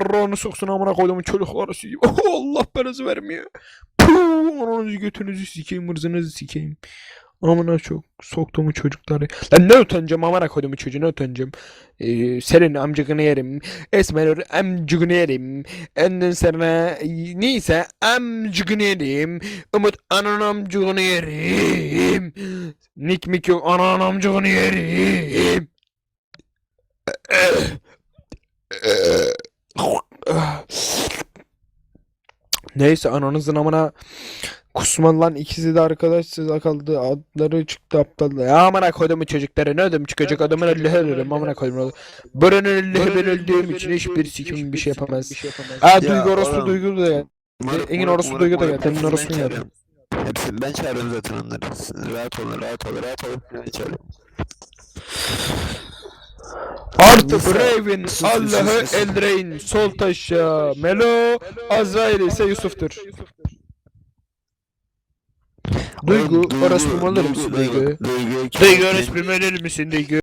Ronu soksun amına koyduğumun çocukları sizi. Allah belanızı vermiyor. Puh, ananızı götünüzü sikeyim, hırzınızı sikeyim. Amına çok soktuğumu çocukları. Lan ne utanacağım amına koyduğumu çocuğu ne utanacağım. Ee, senin amcıkını yerim. Esmer amcıkını yerim. Ondan sonra e, neyse amcıkını yerim. Umut anan amcıkını yerim. Nick Mick yok anan amcıkını yerim. Neyse ananızın amına kusman lan ikisi de arkadaş size kaldı adları çıktı aptal ya amına koydum çocukları ne ödüm çıkacak adamın Allah'ı ölürüm amına koydum buranın Allah'ı ben öldüğüm için hiçbir sikim bir şey yapamaz Ya Duygu oğlum. Duygu da Moruk, Engin moruk, Duygu da Hepsini orospu ben gel çağırıyorum. Hepsini ben çağırıyorum zaten onları. Rahat olun, rahat olun, rahat olun. Ben çağırıyorum. Artı Nisa, Braven sus, sus, Allah'ı. Eldrain sol taşa Melo Azrail ise Yusuf'tur Duygu mu alır mısın Duygu? Duygu. Mu alır mısın Duygu?